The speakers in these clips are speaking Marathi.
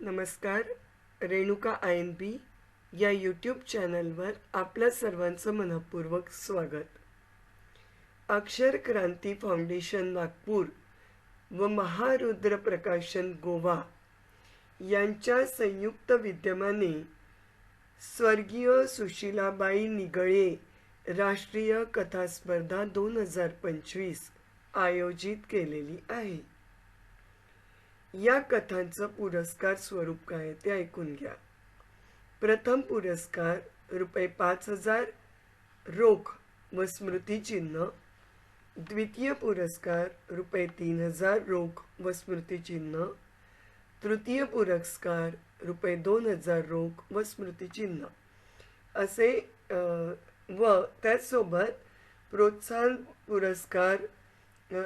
नमस्कार रेणुका आय एन पी या यूट्यूब चॅनलवर आपल्या सर्वांचं मनपूर्वक स्वागत. अक्षर क्रांती फाउंडेशन नागपूर व महारुद्र प्रकाशन गोवा यांच्या संयुक्त विद्यमाने स्वर्गीय सुशीलाबाई निगळे राष्ट्रीय कथास्पर्धा दोन हजार पंचवीस आयोजित केलेली आहे. या कथांचं पुरस्कार स्वरूप काय ते ऐकून घ्या. प्रथम पुरस्कार रुपये पाच हजार रोख व स्मृतिचिन्ह द्वितीय पुरस्कार रुपये तीन हजार रोख व स्मृतिचिन्ह तृतीय पुरस्कार रुपये दोन हजार रोख व स्मृतिचिन्ह असे व त्याचसोबत प्रोत्साहन पुरस्कार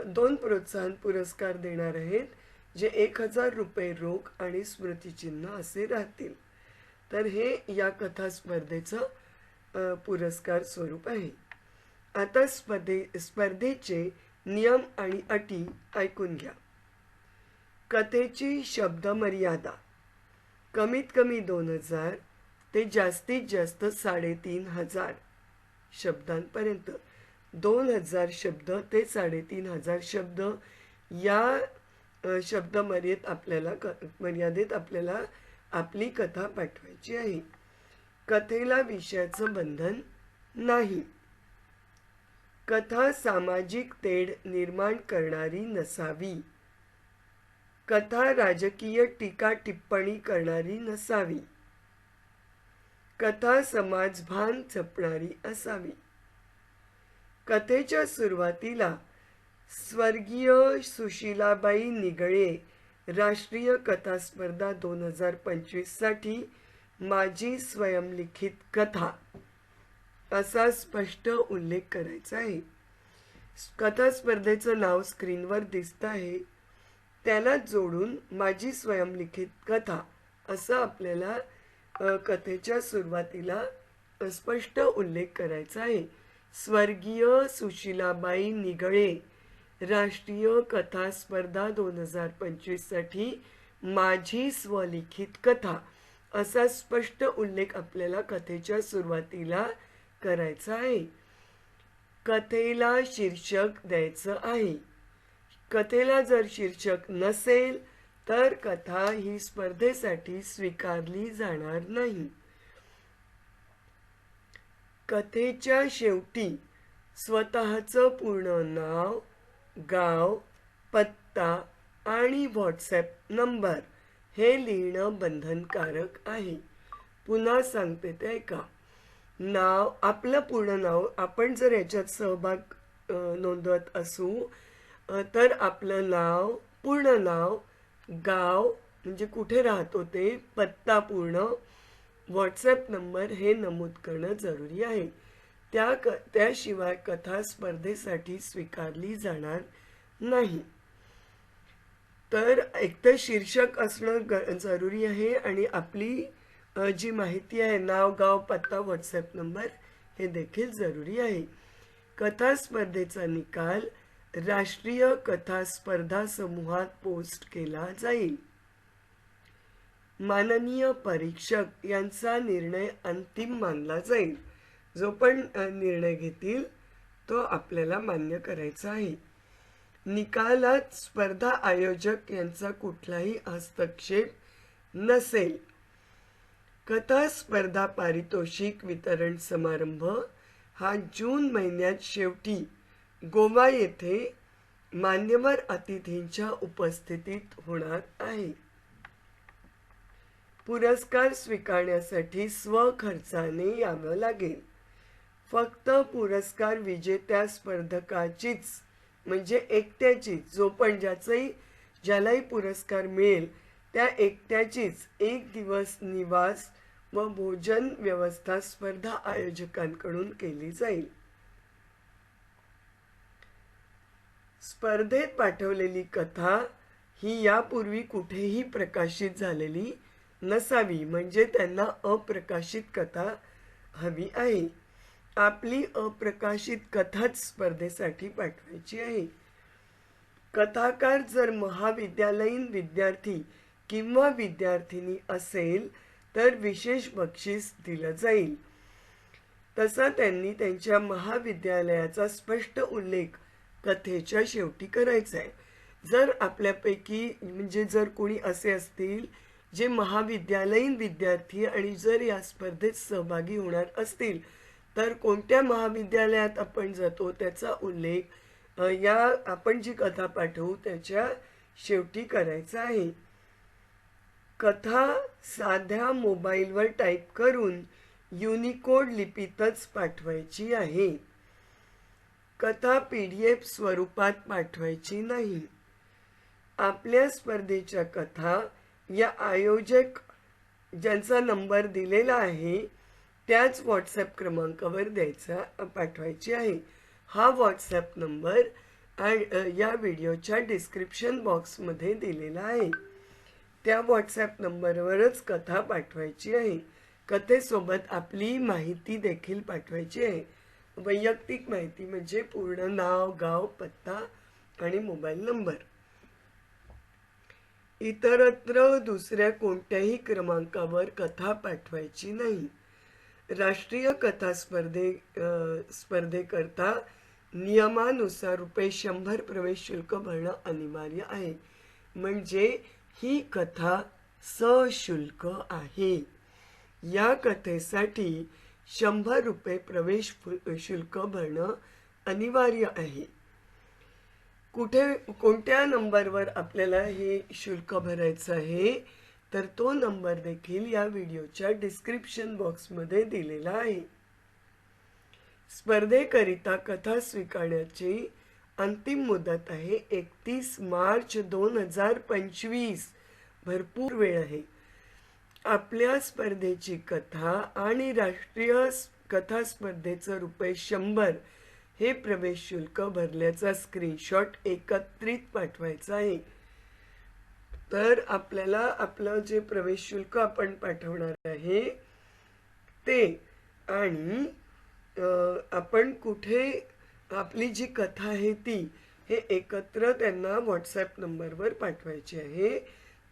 दोन प्रोत्साहन पुरस्कार देणार आहेत. जे एक हजार रुपये रोख आणि स्मृतिचिन्ह असे राहतील. तर हे या कथा स्पर्धेचं पुरस्कार स्वरूप आहे. आता स्पर्धे स्पर्धेचे नियम आणि अटी ऐकून घ्या. कथेची शब्द मर्यादा कमीत कमी दोन हजार ते जास्तीत जास्त साडेतीन हजार शब्दांपर्यंत. दोन हजार शब्द ते साडेतीन हजार शब्द या शब्द मर्यादेत आपल्याला क मर्यादेत आपल्याला आपली कथा पाठवायची आहे. कथेला विषयाचं बंधन नाही. कथा सामाजिक तेढ निर्माण करणारी नसावी. कथा राजकीय टीका टिप्पणी करणारी नसावी. कथा समाजभान जपणारी असावी. कथेच्या सुरुवातीला स्वर्गीय सुशीलाबाई निगळे राष्ट्रीय कथा स्पर्धा दोन हजार पंचवीससाठी माझी स्वयंलिखित कथा. असा स्पष्ट उल्लेख करायचा आहे. कथा स्पर्धेचं नाव स्क्रीनवर दिसत आहे. त्याला जोडून माझी स्वयंलिखित कथा असं आपल्याला कथेच्या सुरुवातीला स्पष्ट उल्लेख करायचा आहे. स्वर्गीय सुशीलाबाई निगळे राष्ट्रीय कथा स्पर्धा दोन हजार पंचवीससाठी माझी स्वलिखित कथा असा स्पष्ट उल्लेख आपल्याला कथेच्या सुरुवातीला करायचा आहे. कथेला शीर्षक द्यायचं आहे. कथेला जर शीर्षक नसेल तर कथा ही स्पर्धेसाठी स्वीकारली जाणार नाही. कथेच्या शेवटी स्वतःचं पूर्ण नाव गाव पत्ता आणि व्हॉट्सॲप नंबर हे लिहिणं बंधनकारक आहे. पुन्हा सांगते ते का नाव आपलं पूर्ण नाव आपण जर याच्यात सहभाग नोंदवत असू तर आपलं नाव पूर्ण नाव गाव म्हणजे कुठे राहतो ते पत्ता पूर्ण व्हॉट्सॲप नंबर हे नमूद करणं जरुरी आहे. त्या क त्याशिवाय कथा स्पर्धेसाठी स्वीकारली जाणार नाही. तर एकतर शीर्षक असणं ग जरुरी आहे आणि आपली जी माहिती आहे नाव गाव पत्ता व्हॉट्सॲप नंबर हे देखील जरुरी आहे. कथा स्पर्धेचा निकाल राष्ट्रीय कथा स्पर्धा समूहात पोस्ट केला जाईल. माननीय परीक्षक यांचा निर्णय अंतिम मानला जाईल. जो पण निर्णय घेतील तो आपल्याला मान्य करायचा आहे. निकालात स्पर्धा आयोजक यांचा कुठलाही हस्तक्षेप नसेल. कथा स्पर्धा पारितोषिक वितरण समारंभ हा जून महिन्यात शेवटी गोवा येथे मान्यवर अतिथींच्या उपस्थितीत होणार आहे. पुरस्कार स्वीकारण्यासाठी स्वखर्चाने यावं लागेल. फक्त पुरस्कार विजेत्या स्पर्धकाचीच म्हणजे एकट्याचीच जो पण ज्याचंही ज्यालाही पुरस्कार मिळेल त्या एकट्याचीच. एक दिवस निवास व भोजन व्यवस्था स्पर्धा आयोजकांकडून केली जाईल. स्पर्धेत पाठवलेली कथा ही यापूर्वी कुठेही प्रकाशित झालेली नसावी. म्हणजे त्यांना अप्रकाशित कथा हवी आहे. आपली अप्रकाशित कथाच स्पर्धेसाठी पाठवायची आहे. कथाकार जर महाविद्यालयीन विद्यार्थी किंवा विद्यार्थिनी असेल तर विशेष बक्षीस दिलं जाईल. तसा त्यांनी त्यांच्या महाविद्यालयाचा स्पष्ट उल्लेख कथेच्या शेवटी करायचा आहे. जर आपल्यापैकी म्हणजे जर कोणी असे असतील जे महाविद्यालयीन विद्यार्थी आणि जर या स्पर्धेत सहभागी होणार असतील तर कोणत्या महाविद्यालयात आपण जातो त्याचा उल्लेख या आपण जी कथा पाठवू त्याच्या शेवटी करायचा आहे. कथा साध्या मोबाईलवर टाईप करून युनिकोड लिपीतच पाठवायची आहे. कथा पी डी एफ स्वरूपात पाठवायची नाही. आपल्या स्पर्धेच्या कथा या आयोजक ज्यांचा नंबर दिलेला आहे त्याच व्हॉट्सॲप क्रमांकावर द्यायचा पाठवायची आहे. हा व्हॉट्सॲप नंबर आणि या व्हिडिओच्या डिस्क्रिप्शन बॉक्समध्ये दिलेला आहे. त्या व्हॉट्सॲप नंबरवरच कथा पाठवायची आहे. कथेसोबत आपली माहिती देखील पाठवायची आहे. वैयक्तिक माहिती म्हणजे पूर्ण नाव गाव पत्ता आणि मोबाईल नंबर. इतरत्र दुसऱ्या कोणत्याही क्रमांकावर कथा पाठवायची नाही. राष्ट्रीय कथा स्पर्धे स्पर्धेकरता नियमानुसार रुपये शंभर प्रवेश शुल्क भरणं अनिवार्य आहे. म्हणजे ही कथा सशुल्क आहे. या कथेसाठी शंभर रुपये प्रवेश शुल्क भरणं अनिवार्य आहे. कुठे कोणत्या नंबरवर आपल्याला हे शुल्क भरायचं आहे? तर तो नंबर देखील या व्हिडिओच्या डिस्क्रिप्शन बॉक्समध्ये दिलेला आहे. स्पर्धेकरिता कथा स्वीकारण्याची अंतिम मुदत आहे एकतीस मार्च दोन हजार पंचवीस. भरपूर वेळ आहे. आपल्या स्पर्धेची कथा आणि राष्ट्रीय कथा स्पर्धेचं रुपये शंभर हे प्रवेश शुल्क भरल्याचा स्क्रीनशॉट एकत्रित पाठवायचा आहे. तर आपल्याला आपलं जे प्रवेश शुल्क आपण पाठवणार आहे ते आणि आपण कुठे आपली जी कथा आहे ती हे एकत्र त्यांना व्हॉट्सॲप नंबरवर पाठवायची आहे.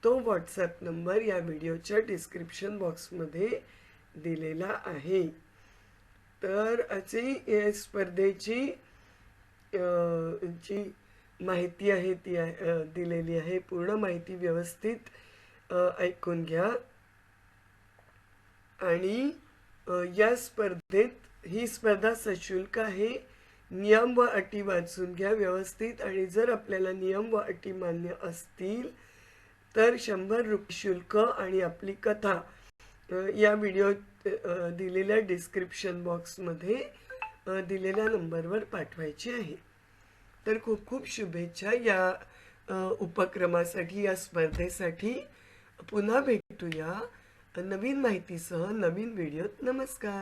तो व्हॉट्सॲप नंबर या व्हिडिओच्या डिस्क्रिप्शन बॉक्समध्ये दिलेला आहे. तर अशी या स्पर्धेची जी माहिती आहे ती आहे- दिलेली आहे. पूर्ण माहिती व्यवस्थित ऐकून घ्या. आणि या स्पर्धेत ही स्पर्धा सशुल्क आहे. नियम व अटी वाचून घ्या व्यवस्थित. आणि जर आपल्याला नियम व अटी मान्य असतील तर शंभर रुपये शुल्क आणि आपली कथा या व्हिडिओ दिलेल्या डिस्क्रिप्शन बॉक्समध्ये दिलेल्या नंबरवर पाठवायची आहे. तर खूप खूप शुभेच्छा या उपक्रमासाठी या स्पर्धेसाठी. पुन्हा भेटूया. नवीन माहितीसह नवीन व्हिडिओत. नमस्कार.